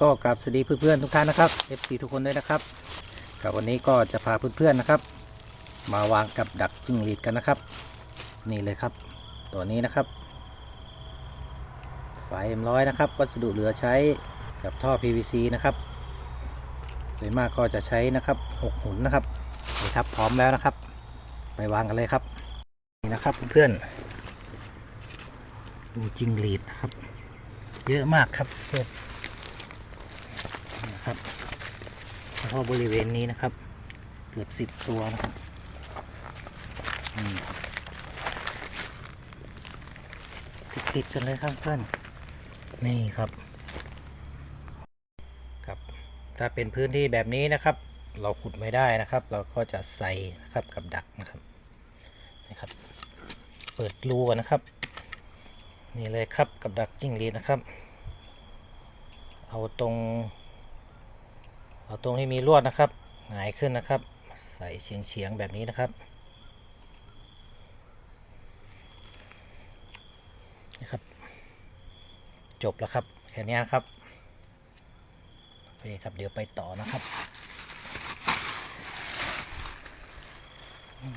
ก็กราบสวัสดีเพื่อนๆทุกท่านนะครับ FC ทุกคนด้วยนะครับกับวันนี้ก็จะพาเพื่อนๆนะครับ มาวางกับดักจิ้งหรีดกันนะครับ นี่เลยครับ ตัวนี้นะครับฝาย M100 นะครับ วัสดุเหลือใช้กับท่อ PVC นะครับโดยมากก็จะใช้นะครับ6หุ่นนะครับนี่ครับพร้อมแล้วนะครับ ไปวางกันเลยครับนี่นะครับเพื่อนๆดูจิ้งหรีดนะครับ เยอะมากครับเพื่อน นะครับเฉพาะบริเวณนี้นะครับ เกือบสิบตัวนะครับติดๆกันเลยครับเพื่อนนี่ครับครับ ถ้าเป็นพื้นที่แบบนี้นะครับ เราขุดไม่ได้นะครับ เราก็จะใส่นะครับกับดักนะครับนะครับ เปิดรูนะครับ นี่เลยครับกับดักจิ้งหรีดนะครับ เอาตรง เอาตรงที่มีลวดนะครับหงายขึ้นนะครับ ใส่เฉียงเฉียงๆแบบนี้นะครับนะครับ จบแล้วครับแค่นี้ครับโอเคครับเดี๋ยวไปต่อนะครับ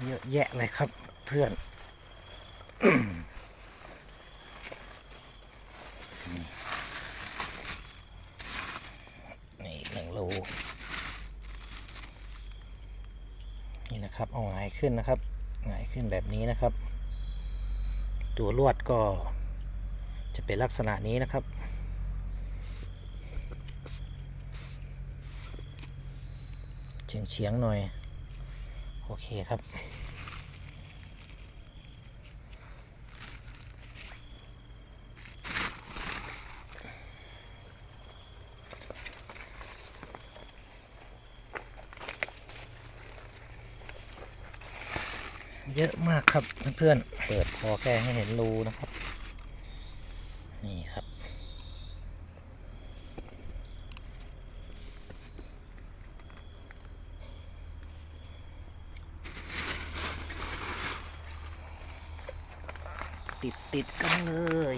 เยอะแยะเลยครับเพื่อนหนึ่งรูนี่นะครับเอาหงาย ขึ้นนะครับหงายขึ้นแบบนี้นะครับ ตัวลวดก็จะเป็นลักษณะนี้นะครับ เฉียงเฉียงๆหน่อย โอเคครับ เยอะมากครับเพื่อนๆเปิดพอแค่ให้เห็นรูนะครับ นี่ครับติดติดกันเลย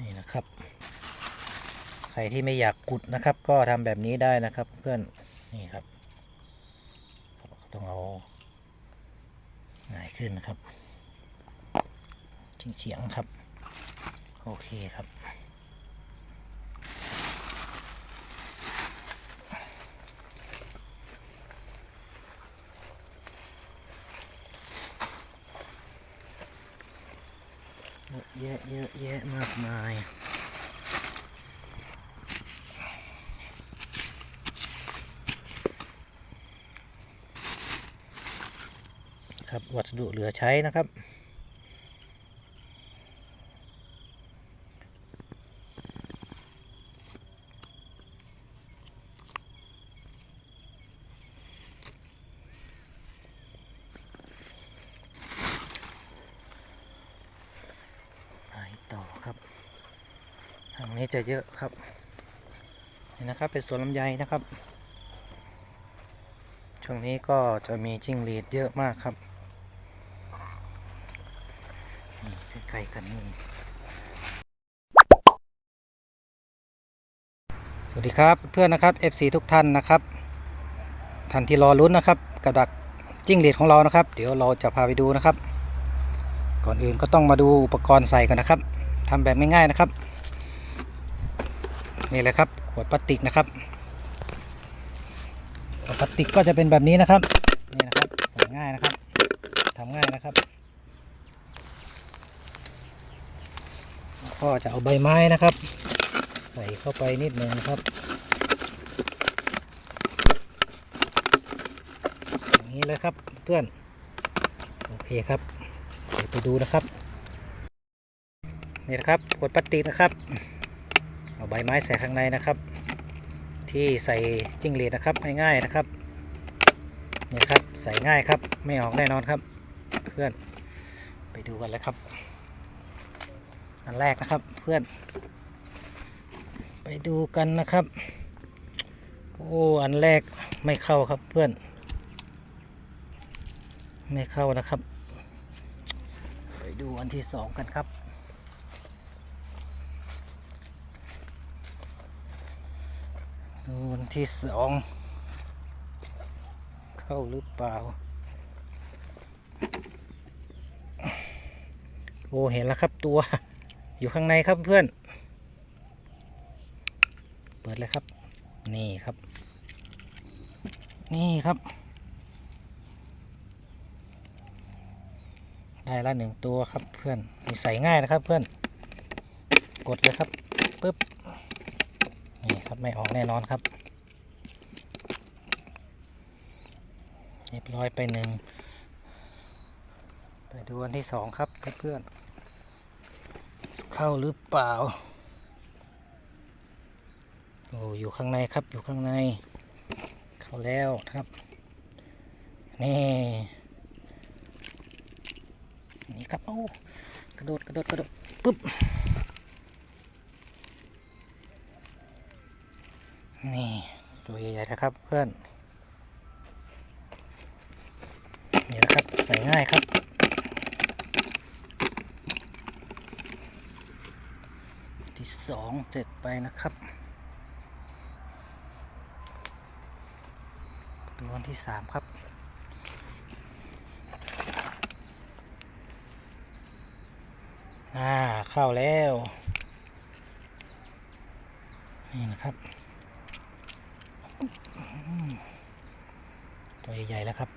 นี่นะครับ ใครที่ไม่อยากกุดนะครับ ก็ทำแบบนี้ได้นะครับเพื่อนนี่ครับ ต้องเอาหงายขึ้นนะครับเฉียงครับ โอเคครับเยอะแยะเยอะแยะมากมาย ครับ วัสดุเหลือใช้นะครับ ไปต่อครับทางนี้จะเยอะครับนี่นะครับเป็นสวนลำไยนะครับช่วงนี้ก็จะมีจิ้งหรีดเยอะมากครับนี่ใกล้ๆกันนี่ส วัสดีครับเพื่อนนะครับ FC ทุกท่านนะครับท่านที่รอลุ้นนะครับกับดักจิ้งหรีดของเรานะครับ เดี๋ยวเราจะพาไปดูนะครับ ก่อนอื่นก็ต้องมาดูอุปกรณ์ใส่กันนะครับทำแบบง่ายๆนะครับ นี่เลยครับขวดพลาสติกนะครับขวดพลาสติกก็จะเป็นแบบนี้นะครับนี่นะครับใส่ง่ายนะครับทำง่ายนะครับก็จะเอาใบไม้นะครับ ใส่เข้าไปนิดหนึ่งครับอย่างนี้เลยครับเพื่อนโอเคครับเดี๋ยวไปดูนะครับนี่นะครับขวดพลาสติกนะครับเอาใบไม้ใส่ข้างในนะครับ ที่ใส่จิ้งหรีดนะครับง่ายๆนะครับนี่ครับใส่ง่ายครับไม่ออกแน่นอนครับ เพื่อนไปดูกันเลยครับ อันแรกนะครับเพื่อน ไปดูกันนะครับ โอ้อันแรกไม่เข้าครับเพื่อน ไม่เข้านะครับ ไปดูอันที่สองกันครับดูอันที่สองเข้าหรือเปล่าโอ้เห็นแล้วครับตัวอยู่ข้างในครับเพื่อน ปิดเลยครับ นี่ครับ นี่ครับ ได้ละหนึ่งตัวครับเพื่อนนี่ใส่ง่ายนะครับเพื่อน กดเลยครับปึ๊บ นี่ครับไม่ออกแน่นอนครับ เรียบร้อยไปหนึ่ง ไปดูอันที่สองครับเพื่อน เข้าหรือเปล่า อ้อยู่ข้างในครับอยู่ข้างใน เข้าแล้วครับนี่นี่ครับโอ้กระโดดกระโดดกระโดดปึ๊บนี่ตัวใหญ่ๆนะครับเพื่อนนี่นะครับใส่ง่ายครับที่สองเสร็จไปนะครับ ตัวที่สามครับ อ่า เข้าแล้ว นี่นะครับ ตัวใหญ่ๆแล้วครับ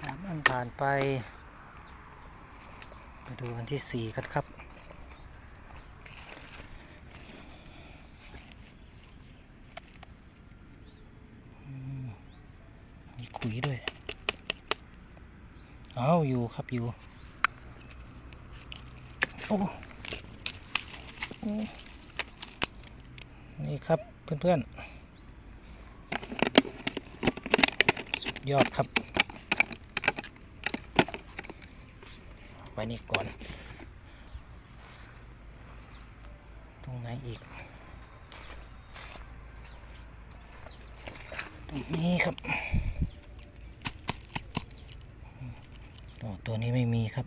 สามอันผ่านไป ดูอันที่สี่กันครับ มีขุยด้วย เอาอยู่ครับอยู่ โอ้นี่ครับเพื่อนๆ สุดยอดครับ ว้นี่ก่อน ตรงไหนอีก ตรงนี้ครับ ตัวตัวนี้ไม่มีครับ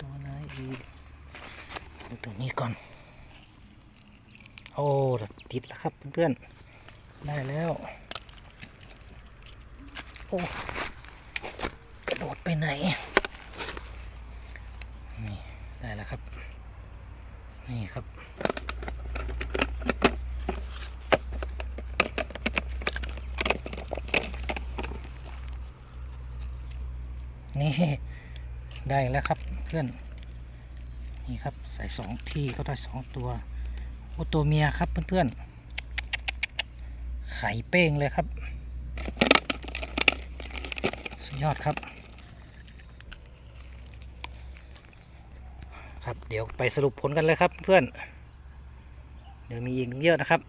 ตัวไหนอีกดูตัวนี้ก่อน โอ้ติดแล้วครับเพื่อนๆ ได้แล้ว อ้กระโดดไปไหน นี่ ได้แล้วครับ นี่ครับนี่ ได้แล้วครับเพื่อน นี่ครับใส่สองที่ก็ได้สองตัวโอ้ตัวเมียครับเพื่อนๆไข่เป้งเลยครับ ยอดครับ ครับเดี๋ยวไปสรุปผลกันเลยครับเพื่อน เดี๋ยวมีอีกเยอะนะครับ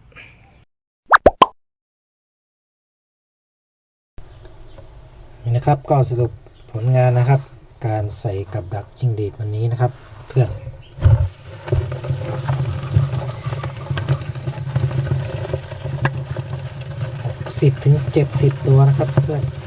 นี่นะครับก็สรุปผลงานนะครับ การใส่กับดักจิงดีดวันนี้นะครับ เพื่อนสิบถึงเจ็ดสิบตัวนะครับเพื่อน